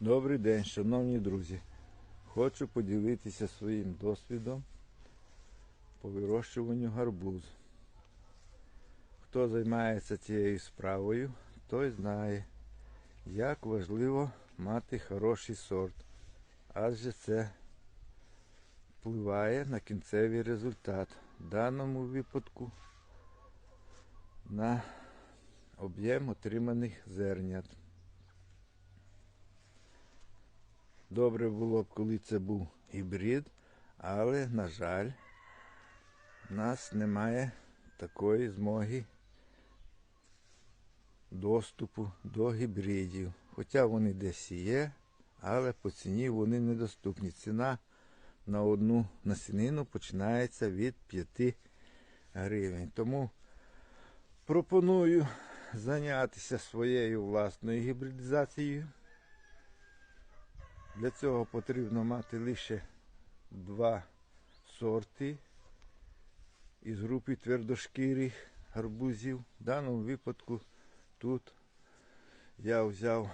Добрий день, шановні друзі. Хочу поділитися своїм досвідом по вирощуванню гарбуз. Хто займається цією справою, той знає, як важливо мати хороший сорт, адже це впливає на кінцевий результат. В даному випадку на об'єм отриманих зернят. Добре було б, коли це був гібрид, але, на жаль, в нас немає такої змоги доступу до гібридів. Хоча вони десь є, але по ціні вони недоступні. Ціна на одну насінину починається від 5 гривень. Тому пропоную зайнятися своєю власною гібридизацією. Для цього потрібно мати лише два сорти із групи твердошкірих гарбузів. В даному випадку тут я взяв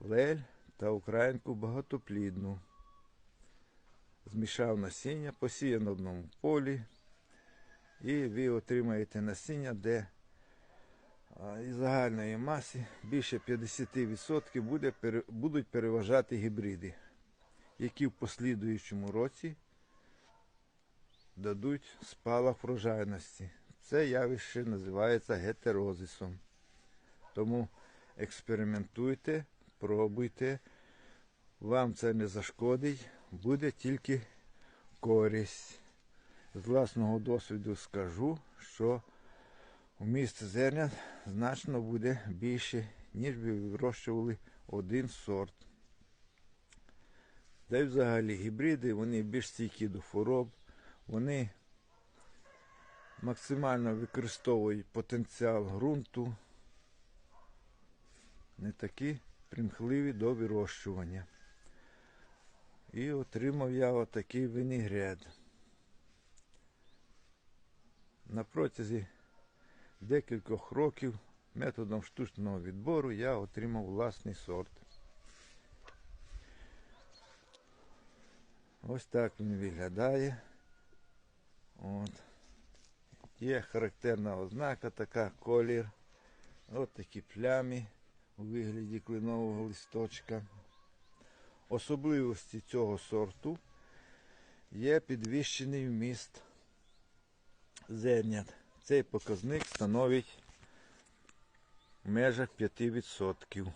лель та українку багатоплідну. Змішав насіння, посіяв на одному полі, і ви отримаєте насіння, де із загальної маси більше 50% буде, будуть переважати гібриди, які в послідуючому році дадуть спалах врожайності. Це явище називається гетерозисом. Тому експериментуйте, пробуйте, вам це не зашкодить, буде тільки користь. З власного досвіду скажу, що вміст зерня значно буде більше, ніж би вирощували один сорт. Та й взагалі гібриди вони більш стійкі до хвороб, вони максимально використовують потенціал ґрунту, не такі примхливі до вирощування. І отримав я отакий винігрет. На протязі декількох років методом штучного відбору я отримав власний сорт. Ось так він виглядає. От. Є характерна ознака, така колір. Ось такі плями у вигляді кленового листочка. Особливості цього сорту є підвищений вміст зернят. Цей показник становить в межах 5%.